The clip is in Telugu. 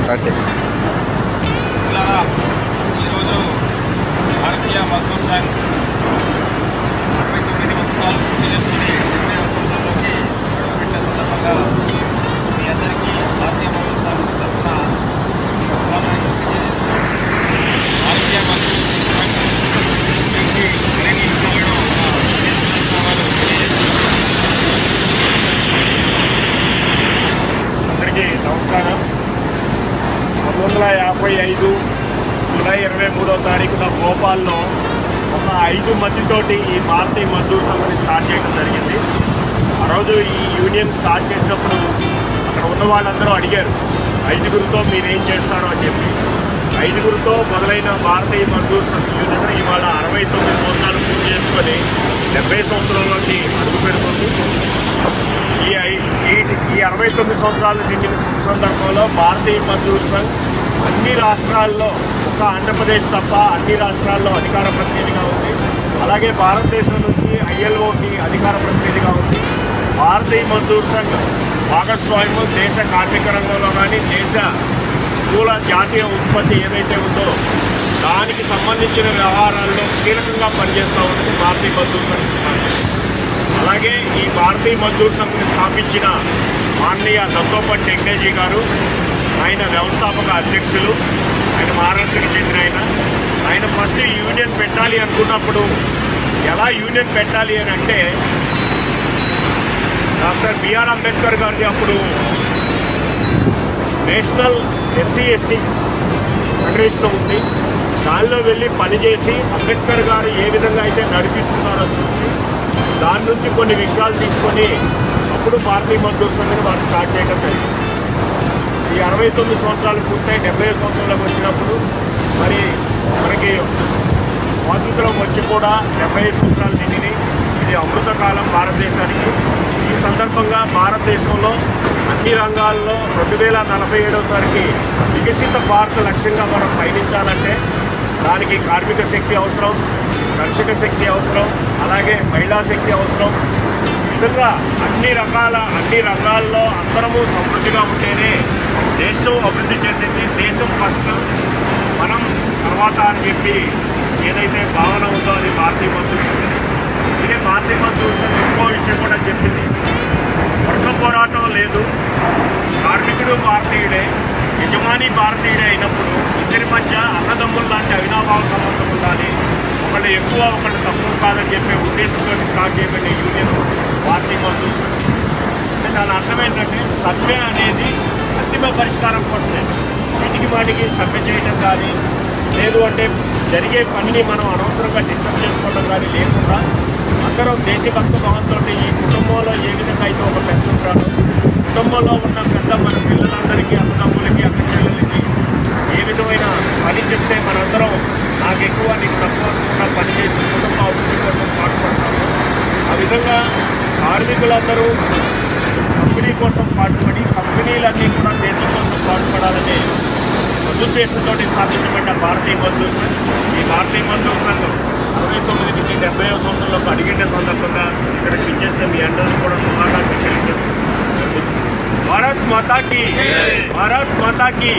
స్టార్ట్ చేయి మిత్రులారా, ఈరోజు భారతీయ మజ్దూర్ సంఘ్ అరవై తొమ్మిది వసంతాలు పూర్తి చేసుకుని డెబ్బై వసంతాల్లోకి అడుగుపెట్టిన సందర్భంగా మీ అందరికీ భారతీయ మజ్దూర్ సంఘ్ తరఫున శుభాకాంక్షలు తెలియజేస్తున్నాను. భారతీయ మజ్దూర్ సంఘ్ నుంచి మరిన్ని విషయాలను మా దేశ వారు తెలియజేస్తున్నారు అందరికీ నమస్కారం పంతొమ్మిది ముప్పై ఐదు జూలై ఇరవై మూడో తారీఖున భోపాల్లో ఒక ఐదు మందితోటి ఈ భారతీయ మజ్దూర్ సంఘాన్ని స్టార్ట్ చేయడం జరిగింది. ఆ రోజు ఈ యూనియన్ స్టార్ట్ చేసినప్పుడు అక్కడ ఉన్న వాళ్ళందరూ అడిగారు ఐదుగురితో మీరేం చేస్తారో అని చెప్పి. ఐదుగురితో మొదలైన భారతీయ మజ్దూర్ సంఘ యూనియన్ ఇవాళ అరవై తొమ్మిది సంవత్సరాలు పూర్తి చేసుకొని డెబ్బై సంవత్సరాలకి అడుగు పెడుతుంది. ఈ ఈ- ఈ అరవై తొమ్మిది సంవత్సరాలు నిండిన సందర్భంలో భారతీయ మజ్దూర్ సంఘ్ అన్ని రాష్ట్రాల్లో ఒక ఆంధ్రప్రదేశ్ తప్ప అన్ని రాష్ట్రాల్లో అధికార ప్రతినిధిగా ఉంది. అలాగే భారతదేశం నుంచి ఐఎల్ఓకి అధికార ప్రతినిధిగా ఉంది. భారతీయ మజ్దూర్ సంఘ్ భాగస్వామ్యం దేశ కార్మిక రంగంలో కానీ దేశ స్థూల జాతీయ ఉత్పత్తి ఏదైతే ఉందో దానికి సంబంధించిన వ్యవహారాల్లో కీలకంగా పనిచేస్తూ ఉంటుంది భారతీయ మజ్దూర్ సంఘ్ అలాగే ఈ భారతీయ మజ్దూర్ సంఘ్ని స్థాపించిన మాన్నీయ దత్తోపట్ టెక్నాలజీ గారు ఆయన వ్యవస్థాపక అధ్యక్షులు. ఆయన మహారాష్ట్రకి చెందిన ఆయన. ఆయన ఫస్ట్ యూనియన్ పెట్టాలి అనుకున్నప్పుడు ఎలా యూనియన్ పెట్టాలి అని అంటే డాక్టర్ బిఆర్ అంబేద్కర్ గారిది అప్పుడు నేషనల్ ఎస్సీ ఎస్టీ ఫెడరేషన్ ఉంది. దానిలో వెళ్ళి పనిచేసి అంబేద్కర్ గారు ఏ విధంగా అయితే నడిపిస్తున్నారో చూసి దాని నుంచి కొన్ని విషయాలు తీసుకొని అప్పుడు పార్టీ మజ్దూర్ సంఘం వారు స్టార్ట్ చేయడం జరిగింది. ఈ అరవై తొమ్మిది సంవత్సరాలు పూర్తయి డెబ్బై సంవత్సరాలకు వచ్చినప్పుడు మరి మనకి స్వాతంత్రం వచ్చి కూడా డెబ్బై సంవత్సరాలు నిండినాయి. ఇది అమృతకాలం భారతదేశానికి. ఈ సందర్భంగా భారతదేశంలో అన్ని రంగాల్లో రెండు వేల నలభై ఏడవసారికి వికసిత భారత లక్ష్యంగా మనం పయనించాలంటే దానికి కార్మిక శక్తి అవసరం కర్షక శక్తి అవసరం అలాగే మహిళా శక్తి అవసరం. విధంగా అన్ని రకాల అన్ని రంగాల్లో అందరము సమృద్ధిగా ఉంటేనే దేశం అభివృద్ధి చెందింది దేశం ఫస్ట్ మనం తర్వాత అని చెప్పి ఏదైతే భావన ఉందో అది భారతీయ మజ్దూర్ ఇదే భారతీయ మజ్దూర్ ఇంకో విషయం కూడా చెప్పింది. వర్గ పోరాటం లేదు. కార్మికుడు భారతీయుడే యజమాని భారతీయుడే అయినప్పుడు ఇద్దరి మధ్య అన్నదమ్ముల లాంటి అవినాభావ సంబంధం ఉండాలి. ఒకళ్ళు ఎక్కువ ఒకళ్ళు తక్కువ కాదని చెప్పే ఉద్దేశంతో స్టార్ట్ చేయబడిన యూనియన్ భారతీయ మజ్దూర్ దాని అర్థం ఏంటంటే సర్వే అనేది అంతిమ పరిష్కారం కోసమే. వీటికి వాటికి సమ్మె చేయడం కానీ లేదు అంటే జరిగే పనిని మనం అనవసరంగా డిస్టర్బ్ చేసుకోవడం కానీ లేకుండా అందరం దేశభక్త భావంతో ఈ కుటుంబంలో ఏ విధంగా అయితే ఒక పెద్ద ఉంటాడో కుటుంబంలో ఉన్న పెద్ద మన పిల్లలందరికీ అన్నదమ్ములకి అక్క చెల్లెలకి ఏ విధమైన పని చెప్తే మనందరం నాకు ఎక్కువ నీకు తక్కువ అనుకున్న పని చేసి కుటుంబ అభివృద్ధి కోసం పాటుపడతాము ఆ విధంగా కార్మికులందరూ కంపెనీ కోసం పాటుపడి కంపెనీలన్నీ కూడా దేశం కోసం పాటుపడాలని సదుద్దేశంతో స్థాపించబడిన భారతీయ బంధువు సంఘం ఈ భారతీయ బంధువు సంఘం అరవై తొమ్మిది నుంచి డెబ్బై సంవత్సరంలో అడిగిన సందర్భంగా ఇక్కడికి విచ్చేస్తే మీ అందరూ కూడా శుభాకాంక్షలు తెలియజేస్తున్నాను. భారత్ మాతాకి భారత్ మాతాకి